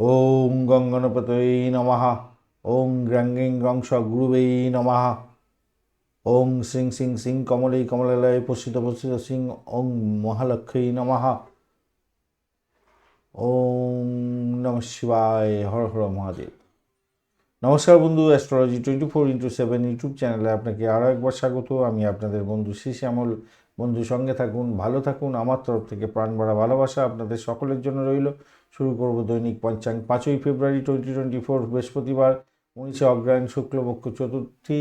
ওং গঙ্গনপতয়ে নমঃ। ওং গ্রাঙ্গিং গ্রংস গুরুবেই নমঃ। ওং সিং সিং সিং কমলেই কমলালয়ে প্রসিত প্রসিত সিং ওং মহালক্ষ্মী নমঃ। ওং নম শিবায় হর হর মহাদেব। নমস্কার বন্ধু astrology twenty four into seven YouTube চ্যানেলে আপনাকে আরও একবার স্বাগত। আমি আপনাদের বন্ধু শ্রী শ্যামল। বন্ধু সঙ্গে থাকুন, ভালো থাকুন। আমার তরফ থেকে প্রাণ ভরা ভালোবাসা আপনাদের সকলের জন্য রইল। শুরু করব দৈনিক পঞ্চাঙ্গ। পাঁচই ফেব্রুয়ারি টোয়েন্টি টোয়েন্টি ফোর বৃহস্পতিবার উনিশে অগ্রায়ণ শুক্লপক্ষ চতুর্থী।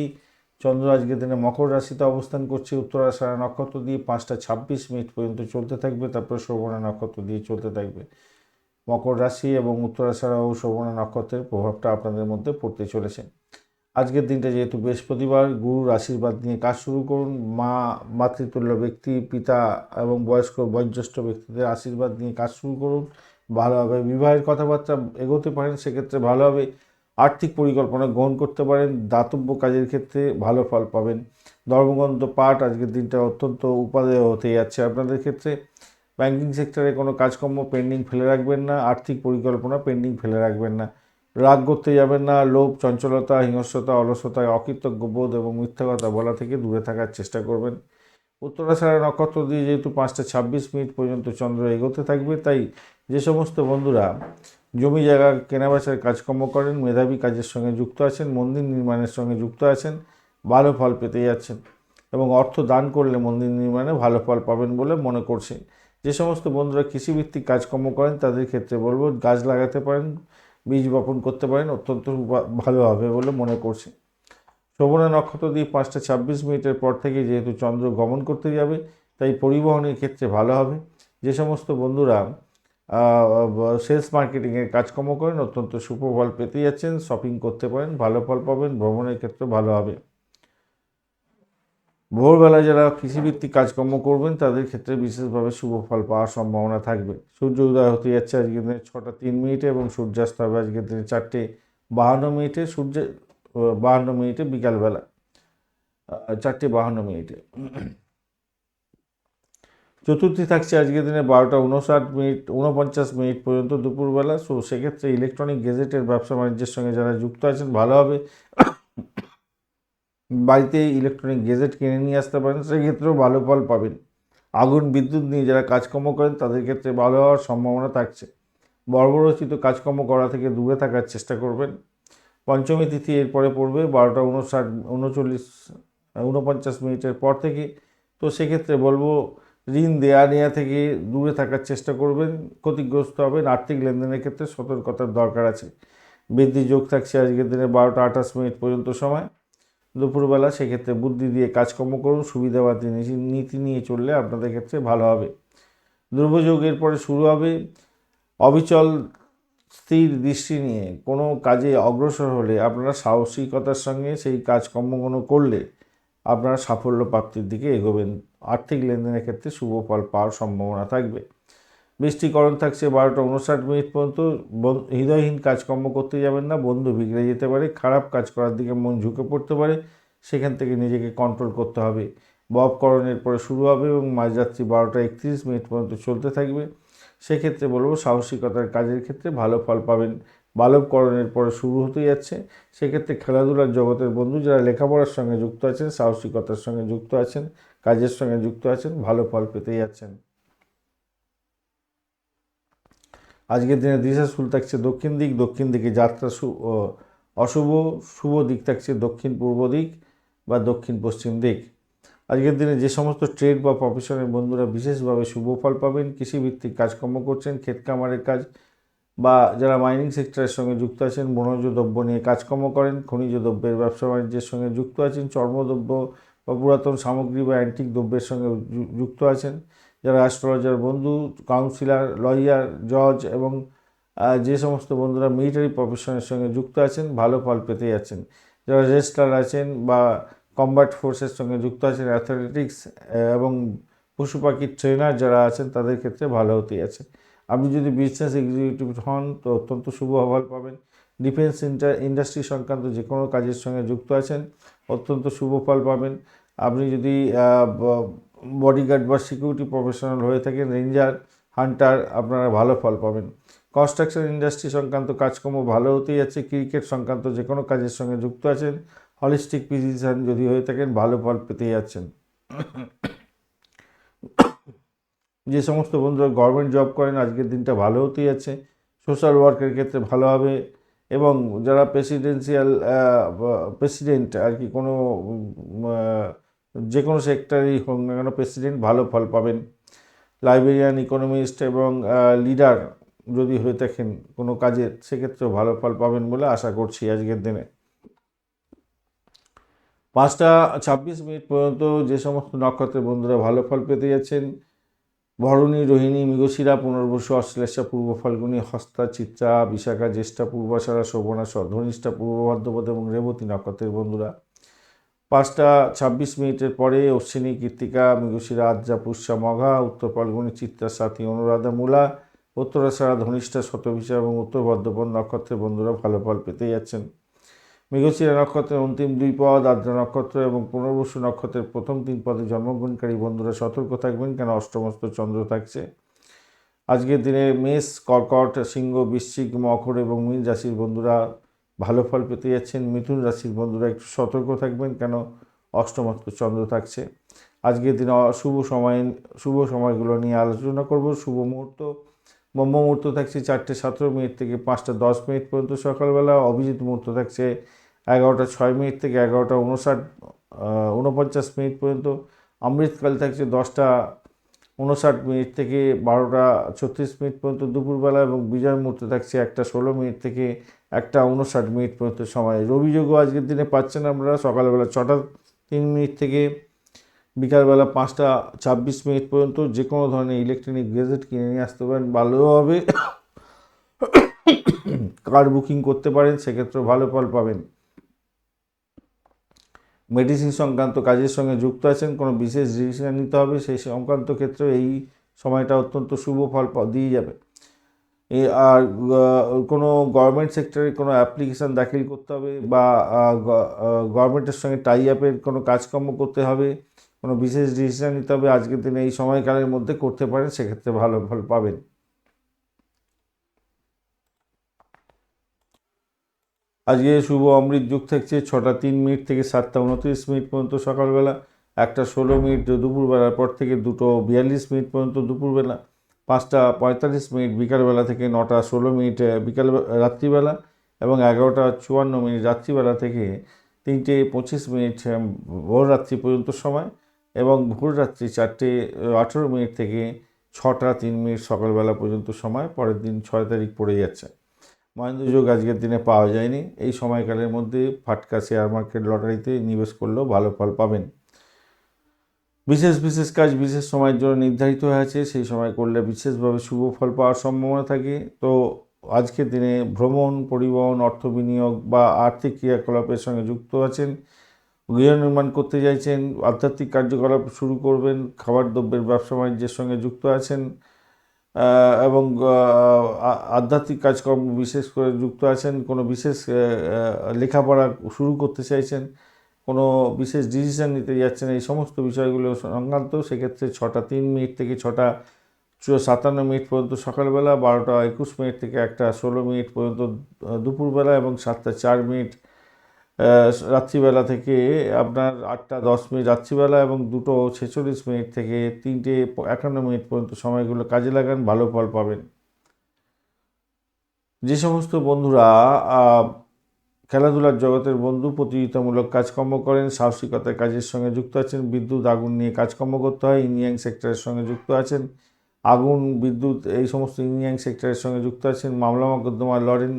চন্দ্র আজকের দিনে মকর রাশিতে অবস্থান করছে। উত্তরাষাঢ়া নক্ষত্র দিয়ে পাঁচটা ছাব্বিশ মিনিট পর্যন্ত চলতে থাকবে। তারপর শ্রবণা নক্ষত্র দিয়ে চলতে থাকবে। মকর রাশি এবং উত্তরাষাঢ়া ও শ্রবণা নক্ষত্রের প্রভাবটা আপনাদের মধ্যে পড়তে চলেছে। আজকের দিনটা যেহেতু বৃহস্পতিবার গুরুর আশীর্বাদ নিয়ে কাজ শুরু করুন। মা, মাতৃতুল্য ব্যক্তি, পিতা এবং বয়স্ক, বয়োজ্যেষ্ঠ ব্যক্তিদের আশীর্বাদ নিয়ে কাজ শুরু করুন। ভালোভাবে বিবাহের কথাবার্তা এগোতে পারেন, সেক্ষেত্রে ভালোভাবে আর্থিক পরিকল্পনা গ্রহণ করতে পারেন, দাতব্য কাজের ক্ষেত্রে ভালো ফল পাবেন। ধর্মগ্রন্থ পাঠ, আজকের দিনটা অত্যন্ত উপাদেয় হতে যাচ্ছে আপনাদের ক্ষেত্রে। ব্যাংকিং সেক্টরে কোনো কাজকর্ম পেন্ডিং ফেলে রাখবেন না, আর্থিক পরিকল্পনা পেন্ডিং ফেলে রাখবেন না। রাগ করতে যাবেন না, লোভ, চঞ্চলতা, হিংস্রতা অলসতা অকৃতজ্ঞ বোধ এবং মিথ্যা কথা বলা থেকে দূরে থাকার চেষ্টা করবেন। উত্তরাষাঢ়া নক্ষত্র দিয়ে যেহেতু পাঁচটা ছাব্বিশ মিনিট পর্যন্ত চন্দ্র এগোতে থাকবে, তাই যে সমস্ত বন্ধুরা জমি জায়গা কেনাবেচার কাজকর্ম করেন, মেধাবী কাজের সঙ্গে যুক্ত আছেন, মন্দির নির্মাণের সঙ্গে যুক্ত আছেন, ভালো ফল পেতে যাচ্ছেন এবং অর্থ দান করলে মন্দির নির্মাণে ভালো ফল পাবেন বলে মনে করছে। যে সমস্ত বন্ধুরা কৃষিভিত্তিক কাজকর্ম করেন, তাদের ক্ষেত্রে বলব গাছ লাগাতে পারেন, বীজ বপন করতে পারেন, অত্যন্ত ভালো হবে বলে মনে করছে। শ্রবণা নক্ষত্র দিয়ে পাঁচটা ছাব্বিশ মিনিটের পর থেকে যেহেতু চন্দ্র গমন করতে যাবে, তাই পরিবহনের ক্ষেত্রে ভালো হবে। যে সমস্ত বন্ধুরা সেলস মার্কেটিংয়ের কাজকর্ম করেন, অত্যন্ত শুভ ফল পেতে যাচ্ছেন, শপিং করতে পারেন, ভালো ফল পাবেন, ভ্রমণের ক্ষেত্রে ভালো হবে। ভোরবেলা যারা কৃষিভিত্তিক কাজকর্ম করবেন, তাদের ক্ষেত্রে বিশেষভাবে শুভ ফল পাওয়ার সম্ভাবনা থাকবে। সূর্য উদয় হতে যাচ্ছে আজকের দিনে ছটা তিন মিনিটে এবং সূর্যাস্ত হবে আজকের দিনে চারটে বাহান্ন মিনিটে। সূর্য বাহান্ন মিনিটে বিকালবেলা চারটে বাহান্ন মিনিটে। চতুর্থী থাকছে আজকের দিনে বারোটা উনষাট মিনিট উনপঞ্চাশ মিনিট পর্যন্ত দুপুরবেলা। সো সেক্ষেত্রে ইলেকট্রনিক গেজেটের ব্যবসা বাণিজ্যের সঙ্গে যারা যুক্ত আছেন, ভালো হবে। বাড়িতে ইলেকট্রনিক গেজেট কিনে নিয়ে আসতে পারেন, সেক্ষেত্রেও ভালো ফল পাবেন। আগুন, বিদ্যুৎ নিয়ে যারা কাজকর্ম করেন, তাদের ক্ষেত্রে ভালো হওয়ার সম্ভাবনা থাকছে। বর্বরচিত কাজকর্ম করা থেকে দূরে থাকার চেষ্টা করবেন। পঞ্চমী তিথি এরপরে পড়বে বারোটা উনষাট, উনচল্লিশ, উনপঞ্চাশ মিনিটের পর থেকে। তো সেক্ষেত্রে বলব, ঋণ দেয়া নেওয়া থেকে দূরে থাকার চেষ্টা করবেন, ক্ষতিগ্রস্ত হবেন, আর্থিক লেনদেনের ক্ষেত্রে সতর্কতার দরকার আছে। বৃদ্ধি যোগ থাকছে আজকের দিনে বারোটা আঠাশ মিনিট পর্যন্ত সময়। দুপুরবেলা সেক্ষেত্রে বুদ্ধি দিয়ে কাজকর্ম করুন, সুবিধাবাদী নীতি- নীতি নিয়ে চললে আপনাদের ক্ষেত্রে ভালো হবে। দুর্যোগের পরে শুরু হবে। অবিচল স্থির দৃষ্টি নিয়ে কোনো কাজে অগ্রসর হলে আপনারা সাহসিকতার সঙ্গে সেই কাজকর্মগুলো করলে আপনারা সাফল্য প্রাপ্তির দিকে এগোবেন। আর্থিক লেনদেনের ক্ষেত্রে শুভ ফল পাওয়ার সম্ভাবনা থাকবে। বৃষ্টিকরণ থাকছে বারোটা উনষাট মিনিট পর্যন্ত। হৃদয়হীন কাজকর্ম করতে যাবেন না, বন্ধু বিগড়ে যেতে পারে, খারাপ কাজ করার দিকে মন ঝুঁকে পড়তে পারে, সেখান থেকে নিজেকে কন্ট্রোল করতে হবে। ববকরণের পরে শুরু হবে এবং মাঝরাত্রি বারোটা একত্রিশ মিনিট পর্যন্ত চলতে থাকবে। সেক্ষেত্রে বলব সাহসিকতার কাজের ক্ষেত্রে ভালো ফল পাবেন। বালবকরণের পরে শুরু হতে যাচ্ছে। সেক্ষেত্রে খেলাধুলার জগতের বন্ধু যারা লেখাপড়ার সঙ্গে যুক্ত আছেন, সাহসিকতার সঙ্গে যুক্ত আছেন, কাজের সঙ্গে যুক্ত আছেন, ভালো ফল পেতে যাচ্ছেন। আজকের দিনে দিশা শুরু থাকছে দক্ষিণ দিক, দক্ষিণ দিকে যাত্রা অশুভ, শুভ দিক থাকছে দক্ষিণ পূর্ব দিক বা দক্ষিণ পশ্চিম দিক। আজকের দিনে যে সমস্ত ট্রেড বা প্রফেশনের বন্ধুরা বিশেষভাবে শুভ ফল পাবেন, কৃষিভিত্তিক কাজকর্ম করছেন, ক্ষেত কামারের কাজ বা যারা মাইনিং সেক্টরের সঙ্গে যুক্ত আছেন বনজ দ্রব্য নিয়ে কাজকর্ম করেন, খনিজ দ্রব্যের ব্যবসা বাণিজ্যের সঙ্গে যুক্ত আছেন, চর্মদ্রব্য বা পুরাতন সামগ্রী বা অ্যান্টিক দ্রব্যের সঙ্গে যুক্ত আছেন, যারা অ্যাস্ট্রোলজার বন্ধু কাউন্সিলর লয়ার জজ এবং যে সমস্ত বন্ধুরা মিলিটারি প্রফেশনের সঙ্গে যুক্ত আছেন, ভালো ফল পেতে যাচ্ছেন। যারা রেজিস্ট্রার আছেন বা কম্বাট ফোর্সের সঙ্গে যুক্ত আছেন অ্যাথলেটিক্স এবং পশু পাখির ট্রেনার যারা আছেন তাদের ক্ষেত্রে ভালো হতে আছে। আপনি যদি বিজনেস এক্সিকিউটিভ হন, তো অত্যন্ত শুভ ফল পাবেন। ডিফেন্স ইন্টার ইন্ডাস্ট্রি সংক্রান্ত যে কোনো কাজের সঙ্গে যুক্ত আছেন, অত্যন্ত শুভ ফল পাবেন। আপনি যদি বডিগার্ড বা সিকিউরিটি প্রফেশনাল হয়ে থাকেন রেঞ্জার হান্টার আপনারা ভালো ফল পাবেন। কনস্ট্রাকশন ইন্ডাস্ট্রি সংক্রান্ত কাজকর্ম ভালো হতেই যাচ্ছে ক্রিকেট সংক্রান্ত যে কোনো কাজের সঙ্গে যুক্ত আছেন হলিস্টিক ফিজিশিয়ান যদি হয়ে থাকেন, ভালো ফল পেতে যাচ্ছেন। যে সমস্ত বন্ধুরা গভর্নমেন্ট জব করেন, আজকের দিনটা ভালো হতেই যাচ্ছে। সোশ্যাল ওয়ার্কের ক্ষেত্রে ভালো হবে এবং যারা প্রেসিডেন্সিয়াল প্রেসিডেন্ট আর কি কোনো যে কোনো সেক্টরেই হোক না কেন প্রেসিডেন্ট ভালো ফল পাবেন। লাইব্রেরিয়ান ইকোনমিস্ট এবং লিডার যদি হয়ে থাকেন কোনো কাজের সেক্ষেত্রেও ভালো ফল পাবেন বলে আশা করছি আজকের দিনে। পাঁচটা ছাব্বিশ মিনিট পর্যন্ত যে সমস্ত নক্ষত্রের বন্ধুরা ভালো ফল পেতে যাচ্ছেন, ভরণী, রোহিণী, মৃগশিরা, পুনর্বসু, অশ্লেষা, পূর্ব ফাল্গুনী, হস্তা, চিত্রা, বিশাখা, জ্যেষ্ঠা পূর্বাষাঢ়া শোভনা ধনিষ্ঠা পূর্ব ভাদ্রপদ এবং রেবতী নক্ষত্রের বন্ধুরা। পাঁচটা ছাব্বিশ মিনিটের পরে অশ্বিনী, কৃত্তিকা, মৃগশিরা, আদ্রা, পুষ্যা, মঘা, উত্তর ফাল্গুনী, চিত্রা, সাথী, অনুরাধা, মূলা উত্তরাষাঢ়া ধনিষ্ঠা শতভিষা এবং উত্তর ভদ্রপদ নক্ষত্রের বন্ধুরা ভালো ফল পেতে যাচ্ছেন। মৃগশিরা নক্ষত্রের অন্তিম দুই পদ আদ্রা নক্ষত্র এবং পুনর্বসু নক্ষত্রের প্রথম তিন পদে জন্মগ্রহণকারী বন্ধুরা সতর্ক থাকবেন, কেন অষ্টমস্ত চন্দ্র থাকছে। আজকের দিনে মেষ, কর্কট, সিংহ, বৃশ্চিক, মকর এবং মীন রাশির বন্ধুরা ভালো ফল পেতে যাচ্ছেন। মিথুন রাশির বন্ধুরা একটু সতর্ক থাকবেন, কেন অষ্টমস্ত চন্দ্র থাকছে। আজকের দিনে শুভ সময়, শুভ সময়গুলো নিয়ে আলোচনা করব। শুভ মুহূর্ত ব্রহ্ম মুহূর্ত থাকছে চারটে সতেরো মিনিট থেকে পাঁচটা দশ মিনিট পর্যন্ত সকালবেলা, অভিজিৎ মুহূর্ত থাকছে এগারোটা ছয় মিনিট থেকে এগারোটা উনষাট উনপঞ্চাশ মিনিট পর্যন্ত, অমৃতকাল থাকছে দশটা উনষাট মিনিট থেকে বারোটা ছত্রিশ মিনিট পর্যন্ত দুপুরবেলা এবং বিজয় মুহূর্ত থাকছে একটা ষোলো মিনিট থেকে একটা উনষাট মিনিট পর্যন্ত সময়। রবি যোগও আজকের দিনে পাচ্ছেন আমরা, সকালবেলা ছটা তিন মিনিট থেকে বিকালবেলা পাঁচটা ছাব্বিশ মিনিট পর্যন্ত যে কোনো ধরনের ইলেকট্রনিক গেজেট কিনে নিয়ে আসতে পারেন ভালোভাবে কার বুকিং করতে পারেন, সেক্ষেত্রে ভালো ফল পাবেন। মেডিসিন সংক্রান্ত কাজের সঙ্গে যুক্ত আছেন, কোনো বিশেষ ডিসিশন নিতে হবে, সেই সংক্রান্ত ক্ষেত্রে এই সময়টা অত্যন্ত শুভ ফল দিয়ে যাবে। আর কোনো গভর্নমেন্ট সেক্টরে কোনো অ্যাপ্লিকেশান দাখিল করতে হবে বা গভর্নমেন্টের সঙ্গে টাই আপের কোনো কাজকর্ম করতে হবে কোনো বিশেষ ডিসিশন নিতে হবে আজকের দিনে এই সময়কালের মধ্যে করতে পারেন, সেক্ষেত্রে ভালো ফল পাবেন। আজকে শুভ অমৃত যুগ থাকছে, ছটা তিন মিনিট থেকে সাতটা উনত্রিশ মিনিট পর্যন্ত সকালবেলা, একটা ষোলো মিনিট দুপুরবেলার পর থেকে দুটো বিয়াল্লিশ মিনিট পর্যন্ত দুপুরবেলা, পাঁচটা পঁয়তাল্লিশ মিনিট বিকালবেলা থেকে নটা ষোলো মিনিট বিকাল, রাত্রিবেলা এবং এগারোটা চুয়ান্ন মিনিট রাত্রিবেলা থেকে তিনটে পঁচিশ মিনিট ভোর রাত্রি পর্যন্ত সময়। এবং ভোররাত্রি চারটে আঠেরো মিনিট থেকে ছটা, তিন মিনিট সকালবেলা পর্যন্ত সময়, পরের দিন ছয় তারিখ পড়ে যাচ্ছে। মহেন্দ্র যোগ আজকের দিনে পাওয়া যায়নি। এই সময়কালের মধ্যে ফাটকা শেয়ার মার্কেট লটারিতে নিবেশ করলেও ভালো ফল পাবেন। বিশেষ বিশেষ কাজ বিশেষ সময়ের জন্য নির্ধারিত হয়ে আছে। সেই সময় করলে বিশেষভাবে শুভ ফল পাওয়ার সম্ভাবনা থাকে। তো আজকের দিনে ভ্রমণ, পরিবহন, অর্থ বিনিয়োগ বা আর্থিক ক্রিয়াকলাপের সঙ্গে যুক্ত আছেন গৃহ নির্মাণ করতে চাইছেন, আধ্যাত্মিক কার্যকলাপ শুরু করবেন, খাবার দ্রব্যের ব্যবসা বাণিজ্যের সঙ্গে যুক্ত আছেন এবং আধ্যাত্মিক কাজকর্ম বিশেষ করে যুক্ত আছেন, কোনো বিশেষ লেখাপড়া শুরু করতে চাইছেন, কোনো বিশেষ ডিসিশন নিতে যাচ্ছেন, এই সমস্ত বিষয়গুলো সংক্রান্ত, সেক্ষেত্রে ছটা তিন মিনিট থেকে ছটা সাতান্ন মিনিট পর্যন্ত সকালবেলা, বারোটা একুশ মিনিট থেকে একটা ষোলো মিনিট পর্যন্ত দুপুরবেলা এবং সাতটা চার মিনিট রাত্রিবেলা থেকে আপনার আটটা দশ মিনিট রাত্রিবেলা এবং দুটো ছেচল্লিশ মিনিট থেকে তিনটে একান্ন মিনিট পর্যন্ত সময়গুলো কাজে লাগান, ভালো ফল পাবেন। যে সমস্ত বন্ধুরা খেলাধুলার জগতের বন্ধু, প্রতিযোগিতামূলক কাজকর্ম করেন, সাহসিকতার কাজের সঙ্গে যুক্ত আছেন, বিদ্যুৎ, আগুন নিয়ে কাজকর্ম করতে হয়, ইঞ্জিনিয়ারিং সেক্টরের সঙ্গে যুক্ত আছেন, আগুন, বিদ্যুৎ, এই সমস্ত ইঞ্জিনিয়ারিং সেক্টরের সঙ্গে যুক্ত আছেন, মামলা মকদ্দমা লড়েন,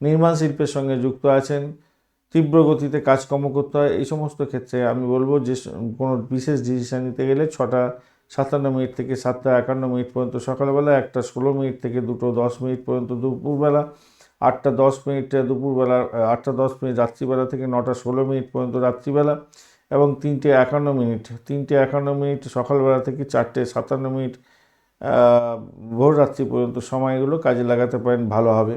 নির্মাণ শিল্পের সঙ্গে যুক্ত আছেন তীব্র গতিতে কাজকর্ম করতে হয়, এই সমস্ত ক্ষেত্রে আমি বলব যে কোনো বিশেষ ডিসিশন নিতে গেলে ছটা, সাতান্ন মিনিট থেকে সাতটা, একান্ন মিনিট পর্যন্ত সকালবেলা, একটা ষোলো মিনিট থেকে দুটো দশ মিনিট পর্যন্ত দুপুরবেলা, আটটা দশ মিনিট দুপুরবেলা, আটটা দশ মিনিট রাত্রিবেলা থেকে নটা ষোলো মিনিট পর্যন্ত রাত্রিবেলা এবং তিনটে, একান্ন মিনিট। তিনটে, একান্ন মিনিট সকালবেলা থেকে চারটে, সাতান্ন মিনিট ভোর রাত্রি পর্যন্ত সময়গুলো কাজে লাগাতে পারেন, ভালো হবে।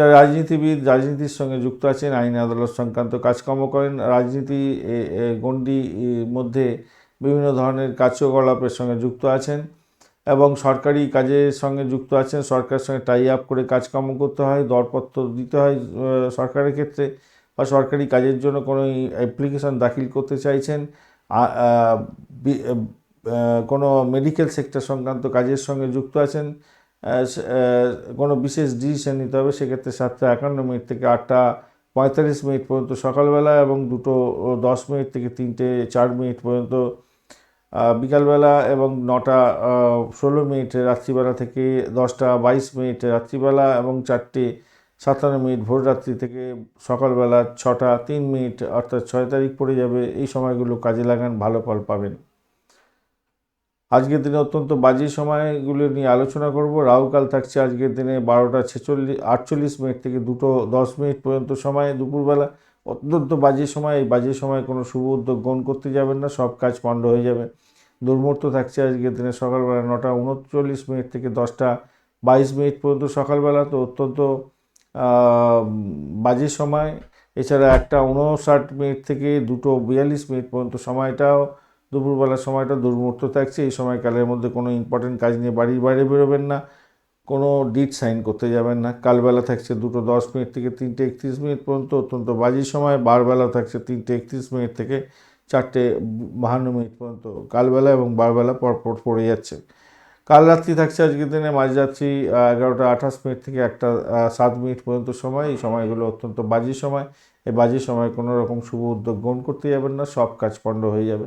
যারা রাজনীতিবিদ, রাজনীতির সঙ্গে যুক্ত আছেন, আইন আদালত সংক্রান্ত কাজকর্ম করেন, রাজনীতি গণ্ডি মধ্যে বিভিন্ন ধরনের কার্যকলাপের সঙ্গে যুক্ত আছেন এবং সরকারি কাজের সঙ্গে যুক্ত আছেন, সরকারের সঙ্গে টাই আপ করে কাজকর্ম করতে হয়, দরপত্র দিতে হয় সরকারের ক্ষেত্রে বা সরকারি কাজের জন্য কোনো অ্যাপ্লিকেশন দাখিল করতে চাইছেন। কোনো মেডিকেল সেক্টর সংক্রান্ত কাজের সঙ্গে যুক্ত আছেন। কোনো বিশেষ ডিসিশন নিতে হবে, সেক্ষেত্রে সাতটা একান্ন মিনিট থেকে আটটা পঁয়তাল্লিশ মিনিট পর্যন্ত সকালবেলা এবং দুটো দশ মিনিট থেকে তিনটে চার মিনিট পর্যন্ত বিকালবেলা এবং নটা ষোলো মিনিট রাত্রিবেলা থেকে দশটা বাইশ মিনিট রাত্রিবেলা এবং চারটে সাতান্ন মিনিট ভোর রাত্রি থেকে সকালবেলা ছটা তিন মিনিট অর্থাৎ ছয় তারিখ পড়ে যাবে। এই সময়গুলো কাজে লাগান, ভালো ফল পাবেন। আজকের দিনে অত্যন্ত বাজে সময়গুলো নিয়ে আলোচনা করব। রাহুকাল থাকছে আজকের দিনে বারোটা ছেচল্লিশ, আটচল্লিশ মিনিট থেকে দুটো দশ মিনিট পর্যন্ত সময় দুপুরবেলা। অত্যন্ত বাজে সময়, এই বাজে সময় কোনো শুভ উদ্যোগ গ্রহণ করতে যাবেন না, সব কাজ পণ্ড হয়ে যাবে। দুর্মূর্ত থাকছে আজকের দিনে সকালবেলা নটা উনচল্লিশ মিনিট থেকে দশটা বাইশ মিনিট পর্যন্ত সকালবেলা, তো অত্যন্ত বাজে সময়। এছাড়া একটা উনষাট মিনিট থেকে দুটো বিয়াল্লিশ মিনিট পর্যন্ত সময়টাও দুপুরবেলার সময়টা দুর্মূর্ত থাকছে, এই সময়কালের মধ্যে কোনো ইম্পর্টেন্ট কাজ নিয়ে বাড়ির বাইরে বেরোবেন না, কোনো ডিট সাইন করতে যাবেন না। কালবেলা থাকছে দুটো দশ মিনিট থেকে তিনটে একত্রিশ মিনিট পর্যন্ত, অত্যন্ত বাজে সময় বারবেলা থাকছে তিনটে একত্রিশ মিনিট থেকে চারটে বাহান্ন মিনিট পর্যন্ত, কালবেলা এবং বারবেলা পরপর পড়ে যাচ্ছে। কাল রাত্রি থাকছে আজকের দিনে মাঝরাত্রি এগারোটা আঠাশ মিনিট থেকে একটা সাত মিনিট পর্যন্ত সময়, এই সময়গুলো অত্যন্ত বাজে সময়। এই বাজে সময় কোনো রকম শুভ উদ্যোগ গ্রহণ করতে যাবেন না, সব কাজ পণ্ড হয়ে যাবে।